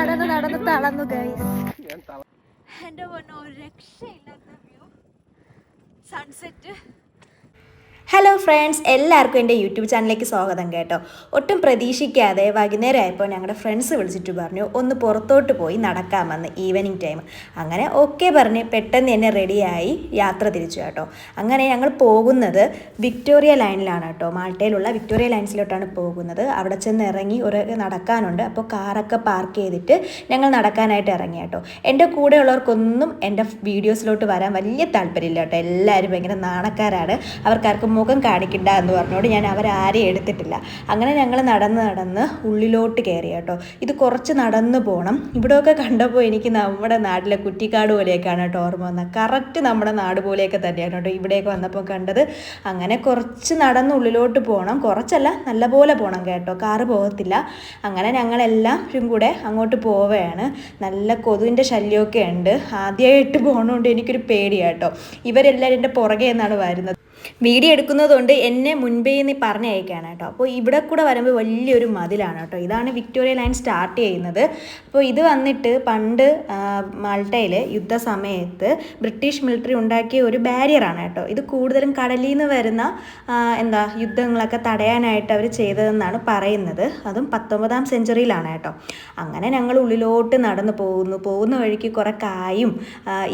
നടന്ന് നടന്ന് തളന്നു ഗൈസ് എന്റെ പൊന്നോ ഒരു രക്ഷയില്ലാത്ത വ്യൂ. സൺസെറ്റ് ഫ്രണ്ട്സ് എല്ലാവർക്കും എന്റെ യൂട്യൂബ് ചാനലിലേക്ക് സ്വാഗതം കേട്ടോ. ഒട്ടും പ്രതീക്ഷിക്കാതെ വൈകുന്നേരം ആയപ്പോൾ ഞങ്ങളുടെ ഫ്രണ്ട്സ് വിളിച്ചിട്ട് പറഞ്ഞു ഒന്ന് പുറത്തോട്ട് പോയി നടക്കാമെന്ന് ഈവനിങ് ടൈം അങ്ങനെ ഓക്കെ പറഞ്ഞ് പെട്ടെന്ന് തന്നെ റെഡിയായി യാത്ര തിരിച്ചു കേട്ടോ. അങ്ങനെ ഞങ്ങൾ പോകുന്നത് വിക്ടോറിയ ലൈനിലാണ് കേട്ടോ. മാൾട്ടയിലുള്ള വിക്ടോറിയ ലൈൻസിലോട്ടാണ് പോകുന്നത്. അവിടെ ചെന്ന് ഇറങ്ങി ഒരു നടക്കാനുണ്ട്. അപ്പോൾ കാറൊക്കെ പാർക്ക് ചെയ്തിട്ട് ഞങ്ങൾ നടക്കാനായിട്ട് ഇറങ്ങി കേട്ടോ. എന്റെ കൂടെയുള്ളവർക്കൊന്നും എന്റെ വീഡിയോസിലോട്ട് വരാൻ വലിയ താല്പര്യമില്ല കേട്ടോ. എല്ലാവരും ഭയങ്കര നാണക്കാരാണ്. അവർക്കാർക്കും മുഖം കാണിക്കണ്ട എന്ന് പറഞ്ഞുകൊണ്ട് ഞാൻ അവരാരെയും എടുത്തിട്ടില്ല. അങ്ങനെ ഞങ്ങൾ നടന്ന് നടന്ന് ഉള്ളിലോട്ട് കയറി കേട്ടോ. ഇത് കുറച്ച് നടന്ന് പോകണം ഇവിടെയൊക്കെ കണ്ടപ്പോൾ എനിക്ക് നമ്മുടെ നാട്ടിലെ കുറ്റിക്കാട് പോലെയൊക്കെയാണ് കേട്ടോ ഓർമ്മ വന്നത്. കറക്റ്റ് നമ്മുടെ നാട് പോലെയൊക്കെ തന്നെയാണ് കേട്ടോ ഇവിടെയൊക്കെ വന്നപ്പോൾ കണ്ടത്. അങ്ങനെ കുറച്ച് നടന്ന് ഉള്ളിലോട്ട് പോകണം കുറച്ചല്ല നല്ലപോലെ പോകണം കേട്ടോ. കാറ് പോകത്തില്ല. അങ്ങനെ ഞങ്ങളെല്ലാവരും കൂടെ അങ്ങോട്ട് പോവുകയാണ്. നല്ല കൊതുവിന്റെ ശല്യമൊക്കെ ഉണ്ട്. ആദ്യമായിട്ട് പോകണോണ്ട് എനിക്കൊരു പേടിയാട്ടോ ഇവരെല്ലാവരും എന്റെ പുറകെ എന്നാണ് വരുന്നത്. വീഡിയോ എടുക്കുന്നതുകൊണ്ട് എന്നെ മുൻപേ നീ പറഞ്ഞയക്കാണ് കേട്ടോ. അപ്പോൾ ഇവിടെ കൂടെ വരുമ്പോൾ വലിയൊരു മതിലാണ് കേട്ടോ. ഇതാണ് വിക്ടോറിയ ലൈൻ സ്റ്റാർട്ട് ചെയ്യുന്നത്. അപ്പോൾ ഇത് വന്നിട്ട് പണ്ട് മാൾട്ടയിൽ യുദ്ധസമയത്ത് ബ്രിട്ടീഷ് മിലിറ്ററി ഉണ്ടാക്കിയ ഒരു ബാരിയറാണ് കേട്ടോ. ഇത് കൂടുതലും കടലിൽ നിന്ന് വരുന്ന എന്താ യുദ്ധങ്ങളൊക്കെ തടയാനായിട്ട് അവർ ചെയ്തതെന്നാണ് പറയുന്നത്. അതും പത്തൊമ്പതാം സെഞ്ചുറിയിലാണ് കേട്ടോ. അങ്ങനെ ഞങ്ങൾ ഉള്ളിലോട്ട് നടന്നു പോകുന്നു. പോകുന്ന വഴിക്ക് കുറേ കായും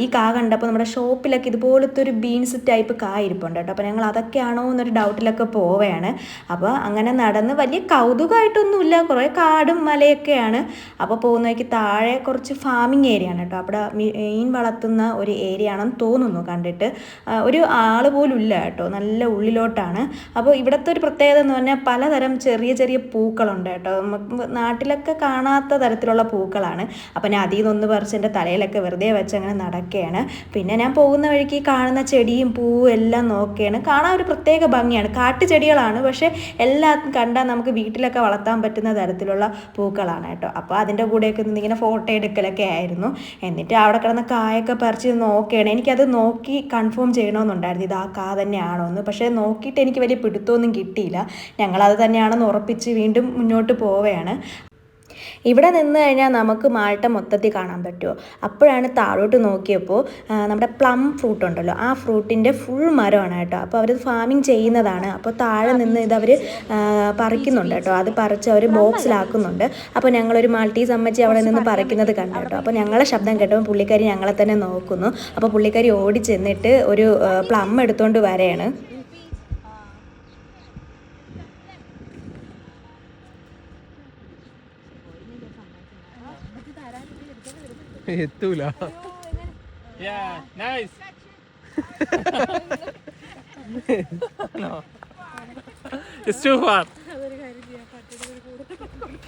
ഈ കാ കണ്ടപ്പോൾ നമ്മുടെ ഷോപ്പിലൊക്കെ ഇതുപോലത്തെ ഒരു ബീൻസ് ടൈപ്പ് കായ ഇരിപ്പുണ്ട് കേട്ടോ. ഞങ്ങൾ അതൊക്കെയാണോ എന്നൊരു ഡൗട്ടിലൊക്കെ പോവുകയാണ്. അപ്പോൾ അങ്ങനെ നടന്ന് വലിയ കൗതുകമായിട്ടൊന്നുമില്ല കുറേ കാടും മലയൊക്കെയാണ്. അപ്പോൾ പോകുന്ന വഴിക്ക് താഴെ കുറച്ച് ഫാമിംഗ് ഏരിയ ആണ് കേട്ടോ. അവിടെ മീൻ വളർത്തുന്ന ഒരു ഏരിയ ആണെന്ന് തോന്നുന്നു കണ്ടിട്ട്. ഒരു ആൾ പോലും ഇല്ല കേട്ടോ. നല്ല ഉള്ളിലോട്ടാണ്. അപ്പോൾ ഇവിടുത്തെ ഒരു പ്രത്യേകത എന്ന് പറഞ്ഞാൽ പലതരം ചെറിയ ചെറിയ പൂക്കളുണ്ട് കേട്ടോ. നാട്ടിലൊക്കെ കാണാത്ത തരത്തിലുള്ള പൂക്കളാണ്. അപ്പോൾ ഞാൻ അതിൽ നിന്നൊന്ന് പറിച്ച് എന്റെ തലയിലൊക്കെ വെറുതെ വെച്ച് അങ്ങനെ നടക്കുകയാണ്. പിന്നെ ഞാൻ പോകുന്ന വഴിക്ക് കാണുന്ന ചെടിയും പൂവും എല്ലാം നോക്കുകയാണ്. കാണാൻ ഒരു പ്രത്യേക ഭംഗിയാണ്. കാട്ടുചെടികളാണ്. പക്ഷേ എല്ലാം കണ്ടാൽ നമുക്ക് വീട്ടിലൊക്കെ വളർത്താൻ പറ്റുന്ന തരത്തിലുള്ള പൂക്കളാണ് കേട്ടോ. അപ്പോൾ അതിന്റെ കൂടെയൊക്കെ നിന്ന് ഇങ്ങനെ ഫോട്ടോ എടുക്കലൊക്കെ ആയിരുന്നു. എന്നിട്ട് അവിടെ കിടന്ന കായൊക്കെ പറിച്ച് നോക്കുകയാണ്. എനിക്കത് നോക്കി കൺഫേം ചെയ്യണമെന്നുണ്ടായിരുന്നു. ഇത് ആ കാ തന്നെയാണോ എന്ന്. പക്ഷേ നോക്കിയിട്ട് എനിക്ക് വലിയ പിടുത്തമൊന്നും കിട്ടിയില്ല. ഞങ്ങളത് തന്നെയാണെന്ന് ഉറപ്പിച്ച് വീണ്ടും മുന്നോട്ട് പോവുകയാണ്. ഇവിടെ നിന്ന് കഴിഞ്ഞാൽ നമുക്ക് മാൾട്ട മൊത്തത്തിൽ കാണാൻ പറ്റുമോ? അപ്പോഴാണ് താഴോട്ട് നോക്കിയപ്പോൾ നമ്മുടെ പ്ലം ഫ്രൂട്ട് ഉണ്ടല്ലോ ആ ഫ്രൂട്ടിന്റെ ഫുൾ മരമാണ് കേട്ടോ. അപ്പോൾ അവർ ഫാമിംഗ് ചെയ്യുന്നതാണ്. അപ്പോൾ താഴെ നിന്ന് ഇതവർ പറിക്കുന്നുണ്ട് കേട്ടോ. അത് പറിച്ച് അവർ ബോക്സിലാക്കുന്നുണ്ട് അപ്പോൾ ഞങ്ങളൊരു മാൾട്ടീസ് അമ്മച്ചി അവിടെ നിന്ന് പറിക്കുന്നത് കണ്ടു കേട്ടോ. അപ്പോൾ ഞങ്ങളെ ശബ്ദം കേട്ടപ്പോൾ പുള്ളിക്കാരി ഞങ്ങളെ തന്നെ നോക്കുന്നു. അപ്പോൾ പുള്ളിക്കാരി ഓടി ചെന്നിട്ട് ഒരു പ്ലം എടുത്തുകൊണ്ട് വരെയാണ്. എത്തൂല Yeah, nice. no. It's too far.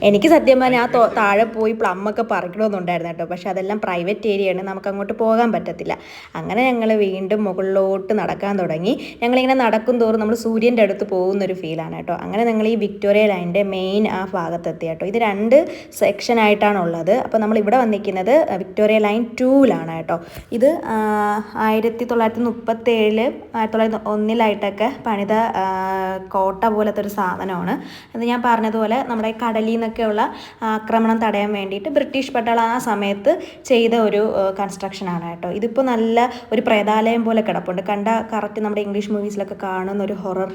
എനിക്ക് സത്യം പറഞ്ഞാൽ ആ താഴെ പോയി പ്ലമ്മൊക്കെ പറിക്കണമെന്നുണ്ടായിരുന്നു കേട്ടോ. പക്ഷെ അതെല്ലാം പ്രൈവറ്റ് ഏരിയയാണ് നമുക്ക് അങ്ങോട്ട് പോകാൻ പറ്റത്തില്ല. അങ്ങനെ ഞങ്ങൾ വീണ്ടും മുകളിലോട്ട് നടക്കാൻ തുടങ്ങി. ഞങ്ങളിങ്ങനെ നടക്കും തോറും നമ്മൾ സൂര്യന്റെ അടുത്ത് പോകുന്ന ഒരു ഫീലാണ് കേട്ടോ. അങ്ങനെ ഞങ്ങൾ ഈ വിക്ടോറിയ ലൈന്റെ മെയിൻ ആ ഭാഗത്തെത്തി കേട്ടോ. ഇത് രണ്ട് സെക്ഷൻ ആയിട്ടാണ് ഉള്ളത് അപ്പോൾ നമ്മൾ ഇവിടെ വന്നിരിക്കുന്നത് വിക്ടോറിയ ലൈൻ ടൂവിലാണ് കേട്ടോ. ഇത് ആയിരത്തി തൊള്ളായിരത്തി മുപ്പത്തി ഏഴിൽ ആയിരത്തി തൊള്ളായിരത്തി ഒന്നിലായിട്ടൊക്കെ പണിത കോട്ട പോലത്തെ ഒരു സാധനമാണ്. അത് ഞാൻ പറഞ്ഞതുപോലെ നമ്മുടെ കടലിൽ നിന്നൊക്കെയുള്ള ആക്രമണം തടയാൻ വേണ്ടിയിട്ട് ബ്രിട്ടീഷ് പട്ടാളം ആ സമയത്ത് ചെയ്ത ഒരു കൺസ്ട്രക്ഷനാണ് കേട്ടോ. ഇതിപ്പോൾ നല്ല ഒരു പ്രേതാലയം പോലെ കിടപ്പുണ്ട്. കണ്ട കറക്റ്റ് നമ്മുടെ ഇംഗ്ലീഷ് മൂവീസിലൊക്കെ കാണുന്ന ഒരു ഹൊറർ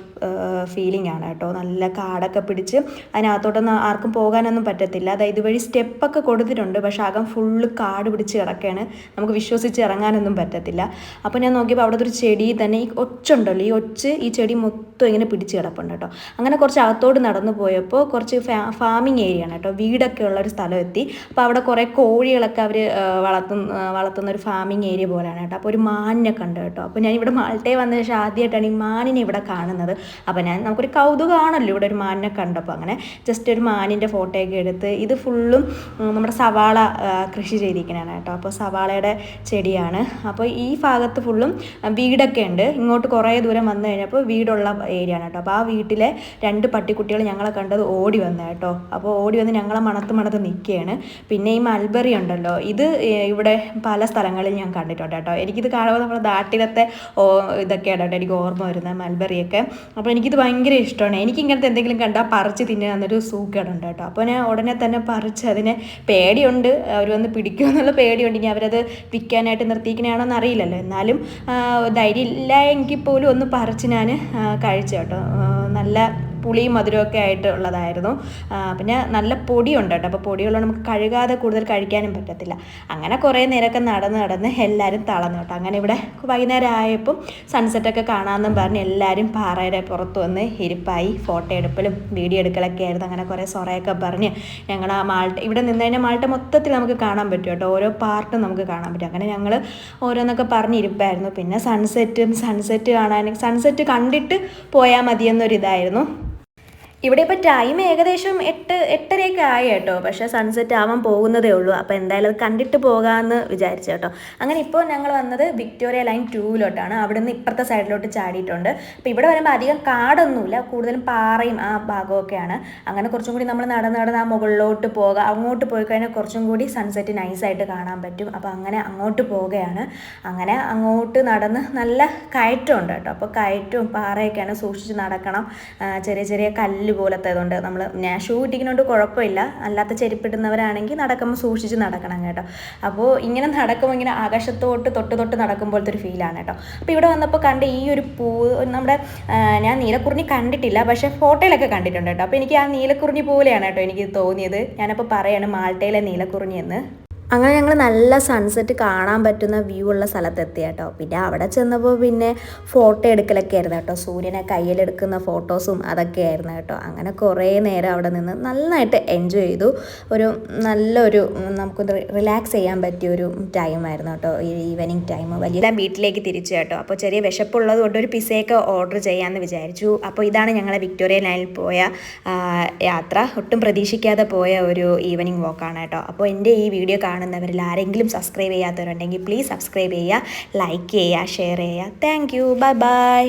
ഫീലിംഗ് ആണ് കേട്ടോ. നല്ല കാടൊക്കെ പിടിച്ച് അതിനകത്തോട്ടൊന്നും ആർക്കും പോകാനൊന്നും പറ്റത്തില്ല. അതായത് ഇതുവഴി സ്റ്റെപ്പൊക്കെ കൊടുത്തിട്ടുണ്ട്. പക്ഷേ അകം ഫുള്ള് കാട് പിടിച്ച് കിടക്കുകയാണ് നമുക്ക് വിശ്വസിച്ച് ഇറങ്ങാനൊന്നും പറ്റത്തില്ല. അപ്പോൾ ഞാൻ നോക്കിയപ്പോൾ അവിടുത്തെ ഒരു ചെടി തന്നെ ഈ ഒച്ചുണ്ടല്ലോ. ഈ ഒച്ച് ഈ ചെടി മൊത്തം ഇങ്ങനെ പിടിച്ച് കിടപ്പുണ്ട് കേട്ടോ. അങ്ങനെ കുറച്ച് അകത്തോട്ട് നടന്നു പോയപ്പോൾ കുറച്ച് ഫാമിംഗ് ഏരിയ ആണ് കേട്ടോ. വീടൊക്കെ ഉള്ള ഒരു സ്ഥലം എത്തി അപ്പോൾ അവിടെ കുറേ കോഴികളൊക്കെ അവർ വളർത്തുന്ന വളർത്തുന്ന ഒരു ഫാമിംഗ് ഏരിയ പോലെയാണ് കേട്ടോ. അപ്പോൾ ഒരു മാനിനെ കണ്ടു കേട്ടോ. അപ്പോൾ ഞാൻ ഇവിടെ മാൾട്ടേ വന്ന ശേഷം ആദ്യമായിട്ടാണ് ഈ മാനിനെ ഇവിടെ കാണുന്നത്. അപ്പോൾ ഞാൻ നമുക്കൊരു കൗതുകമാണല്ലോ ഇവിടെ ഒരു മാനിനെ കണ്ടപ്പോൾ അങ്ങനെ ജസ്റ്റ് ഒരു മാനിന്റെ ഫോട്ടോയൊക്കെ എടുത്ത് ഇത് ഫുള്ളും നമ്മുടെ സവാള കൃഷി ചെയ്തിരിക്കണതാണ് കേട്ടോ. അപ്പോൾ സവാളയുടെ ചെടിയാണ്. അപ്പോൾ ഈ ഭാഗത്ത് ഫുള്ളും വീടൊക്കെ ഉണ്ട്. ഇങ്ങോട്ട് കുറേ ദൂരം വന്നു കഴിഞ്ഞപ്പോൾ വീടുള്ള ഏരിയ ആണ് കേട്ടോ. അപ്പോൾ ആ വീട്ടിലെ രണ്ട് പട്ടിക്കുട്ടികൾ ഞങ്ങളെ കണ്ടത് ഓടി വന്നു കേട്ടോ. അപ്പോൾ അപ്പോൾ ഓടി വന്ന് ഞങ്ങളെ മണത്ത് മണത്ത് നിൽക്കുകയാണ് പിന്നെ ഈ മൽബറി ഉണ്ടല്ലോ ഇത് ഇവിടെ പല സ്ഥലങ്ങളിൽ ഞാൻ കണ്ടിട്ടുണ്ട് കേട്ടോ. എനിക്കിത് കാണുമ്പോൾ നമ്മുടെ നാട്ടിലത്തെ ഇതൊക്കെയാണ് കേട്ടോ എനിക്ക് ഓർമ്മ വരുന്നത് മൽബറിയൊക്കെ. അപ്പോൾ എനിക്കിത് ഭയങ്കര ഇഷ്ടമാണ്. എനിക്ക് ഇങ്ങനത്തെ എന്തെങ്കിലും കണ്ടാൽ പറിച്ച് തിന്നാന്നൊരു സൂക്കേടുണ്ട് കേട്ടോ. അപ്പോൾ ഞാൻ ഉടനെ തന്നെ പറിച്ച് അതിനെ പേടിയുണ്ട്. അവർ വന്ന് പിടിക്കുമോ എന്നുള്ള പേടിയുണ്ട്. ഇനി അവരത് വിൽക്കാനായിട്ട് നിർത്തിക്കണയാണോ എന്ന് അറിയില്ലല്ലോ എന്നാലും ധൈര്യം ഇല്ല എങ്കിൽ പോലും ഒന്ന് പറിച്ച് ഞാൻ കഴിച്ചു കേട്ടോ. നല്ല പുളിയും മധുരമൊക്കെ ആയിട്ട് ഉള്ളതായിരുന്നു. പിന്നെ നല്ല പൊടിയുണ്ട് കേട്ടോ. അപ്പോൾ പൊടിയുള്ളത് നമുക്ക് കഴുകാതെ കൂടുതൽ കഴിക്കാനും പറ്റത്തില്ല. അങ്ങനെ കുറേ നേരമൊക്കെ നടന്ന് നടന്ന് എല്ലാവരും തളർന്നു കേട്ടോ. അങ്ങനെ ഇവിടെ വൈകുന്നേരം ആയപ്പം സൺസെറ്റൊക്കെ കാണാമെന്നും പറഞ്ഞ് എല്ലാവരും പാറയുടെ പുറത്ത് വന്ന് ഇരിപ്പായി. ഫോട്ടോ എടുക്കലും വീഡിയോ എടുക്കലൊക്കെ ആയിരുന്നു. അങ്ങനെ കുറേ സൊറയൊക്കെ പറഞ്ഞ് ഞങ്ങൾ ആ മാൾട്ട് ഇവിടെ നിന്ന് കഴിഞ്ഞാൽ മാൾട്ട് മൊത്തത്തിൽ നമുക്ക് കാണാൻ പറ്റും കേട്ടോ. ഓരോ പാർട്ടും നമുക്ക് കാണാൻ പറ്റും. അങ്ങനെ ഞങ്ങൾ ഓരോന്നൊക്കെ പറഞ്ഞിരിപ്പായിരുന്നു പിന്നെ സൺസെറ്റും സൺസെറ്റ് കാണാൻ സൺസെറ്റ് കണ്ടിട്ട് പോയാൽ മതിയെന്നൊരിതായിരുന്നു. ഇവിടെ ഇപ്പോൾ ടൈം ഏകദേശം എട്ട് എട്ടരയൊക്കെ ആയി കേട്ടോ. പക്ഷേ സൺസെറ്റ് ആവാൻ പോകുന്നതേ ഉള്ളൂ. അപ്പോൾ എന്തായാലും അത് കണ്ടിട്ട് പോകാമെന്ന് വിചാരിച്ചു കേട്ടോ. അങ്ങനെ ഇപ്പോൾ ഞങ്ങൾ വന്നത് വിക്ടോറിയ ലൈൻ ടൂവിലോട്ടാണ് അവിടെ നിന്ന് ഇപ്പുറത്തെ സൈഡിലോട്ട് ചാടിയിട്ടുണ്ട്. അപ്പോൾ ഇവിടെ വരുമ്പോൾ അധികം കാടൊന്നുമില്ല. കൂടുതലും പാറയും ആ ഭാഗമൊക്കെയാണ്. അങ്ങനെ കുറച്ചും കൂടി നമ്മൾ നടന്ന് നടന്ന് ആ മുകളിലോട്ട് പോകുക അങ്ങോട്ട് പോയി കഴിഞ്ഞാൽ കുറച്ചും കൂടി സൺസെറ്റ് നൈസായിട്ട് കാണാൻ പറ്റും. അപ്പോൾ അങ്ങനെ അങ്ങോട്ട് പോവുകയാണ്. അങ്ങനെ അങ്ങോട്ട് നടന്ന് നല്ല കയറ്റമുണ്ട് കേട്ടോ. അപ്പോൾ കയറ്റവും പാറയൊക്കെയാണ് സൂക്ഷിച്ച് നടക്കണം. ചെറിയ ചെറിയ കല്ല് പോലത്തെ ഇതുകൊണ്ട് നമ്മൾ ഞാൻ ഷൂ ഇട്ടിക്കുന്നതുകൊണ്ട് കുഴപ്പമില്ല. അല്ലാത്ത ചെരുപ്പിടുന്നവരാണെങ്കിൽ നടക്കുമ്പോൾ സൂക്ഷിച്ച് നടക്കണം കേട്ടോ. അപ്പോൾ ഇങ്ങനെ നടക്കുമ്പോൾ ഇങ്ങനെ ആകാശത്തോട്ട് തൊട്ട് തൊട്ട് നടക്കുമ്പോഴത്തെ ഒരു ഫീലാണ് കേട്ടോ. അപ്പോൾ ഇവിടെ വന്നപ്പോൾ കണ്ട ഈ ഒരു പൂ നമ്മുടെ ഞാൻ നീലക്കുറിഞ്ഞി കണ്ടിട്ടില്ല. പക്ഷേ ഫോട്ടോയിലൊക്കെ കണ്ടിട്ടുണ്ട് കേട്ടോ. അപ്പോൾ എനിക്ക് ആ നീലക്കുറിഞ്ഞി പോലെയാണ് കേട്ടോ എനിക്ക് തോന്നിയത്. ഞാനപ്പോൾ പറയാണ് മാൾട്ടയിലെ നീലക്കുറിഞ്ഞി എന്ന്. അങ്ങനെ ഞങ്ങൾ നല്ല സൺസെറ്റ് കാണാൻ പറ്റുന്ന വ്യൂ ഉള്ള സ്ഥലത്തെത്തി കേട്ടോ പിന്നെ അവിടെ ചെന്നപ്പോൾ പിന്നെ ഫോട്ടോ എടുക്കലൊക്കെ ആയിരുന്നു കേട്ടോ സൂര്യനെ കയ്യിലെടുക്കുന്ന ഫോട്ടോസും അതൊക്കെ ആയിരുന്നു കേട്ടോ അങ്ങനെ കുറേ നേരം അവിടെ നിന്ന് നന്നായിട്ട് എൻജോയ് ചെയ്തു. ഒരു നല്ലൊരു നമുക്ക് റിലാക്സ് ചെയ്യാൻ പറ്റിയ ഒരു ടൈമായിരുന്നു കേട്ടോ ഈ ഈവനിങ് ടൈം വലിയ വീട്ടിലേക്ക് തിരിച്ചു കേട്ടോ അപ്പോൾ ചെറിയ വിശപ്പുള്ളത് കൊണ്ട് ഒരു പിസയൊക്കെ ഓർഡർ ചെയ്യാമെന്ന് വിചാരിച്ചു. അപ്പോൾ ഇതാണ് ഞങ്ങളെ വിക്ടോറിയ ലൈനിൽ പോയ യാത്ര. ഒട്ടും പ്രതീക്ഷിക്കാതെ പോയ ഒരു ഈവനിങ് വാക്കാണ് കേട്ടോ അപ്പോൾ എന്റെ ഈ വീഡിയോ കാണുന്നവരിൽ ആരെങ്കിലും സബ്സ്ക്രൈബ് ചെയ്യാത്തവരുണ്ടെങ്കിൽ പ്ലീസ് സബ്സ്ക്രൈബ് ചെയ്യുക ലൈക്ക് ചെയ്യുക ഷെയർ ചെയ്യുക. Thank you bye bye